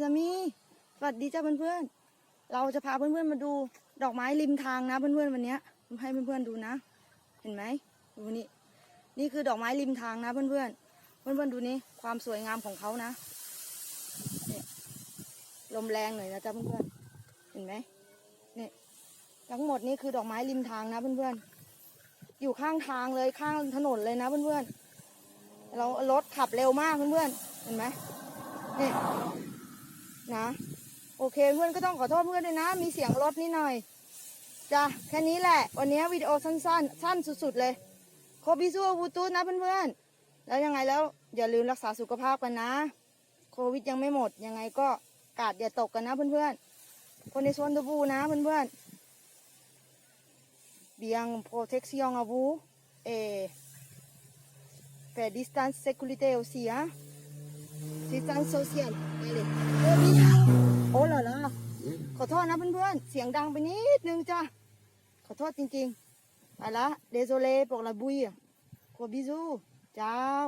ซามีสวัสดีจ้าเพื่อนๆ เราจะพาเพื่อนๆมาดูดอกไม้ริมทางนะเพื่อนๆวันนี้ให้เพื่อนๆดูนะ เห็นไหมดูนี่นี่คือดอกไม้ริมทางนะเพื่อนๆเพื่อนๆดูนี่ความสวยงามของเขานะเนี่ยลมแรงหน่อยนะจ๊ะเพื่อนๆเห็นไหมเนี่ยทั้งหมดนี่คือดอกไม้ริมทางนะเพื่อนๆอยู่ข้างทางเลยข้างถนนเลยนะเพื่อนๆเรารถขับเร็วมากเพื่อนๆเห็นไหมเนี่ย นะ โอเคเพื่อนก็ต้องขอโทษเพื่อนด้วยนะ มีเสียงรถนิดหน่อยจ้ะแค่นี้แหละ วันนี้วิดีโอสั้นๆ สั้นสุดๆเลยโคบิซูบูตูนะเพื่อนๆ แล้วยังไงแล้วอย่าลืมรักษาสุขภาพกันนะ โควิดยังไม่หมด ยังไงก็กาดอย่าตกกันนะเพื่อนๆ คนในสวนตะบูนะเพื่อนๆ เบียง protection à vous et faire distance sécurité aussi hein distance sociale allez โอ้ล่ะล่ะขอโทษนะเพื่อนๆ เสียงดังไปนิดนึงจ้ะ ขอโทษจริงๆ ไปละ désolé pour la bouille gros bisous ciao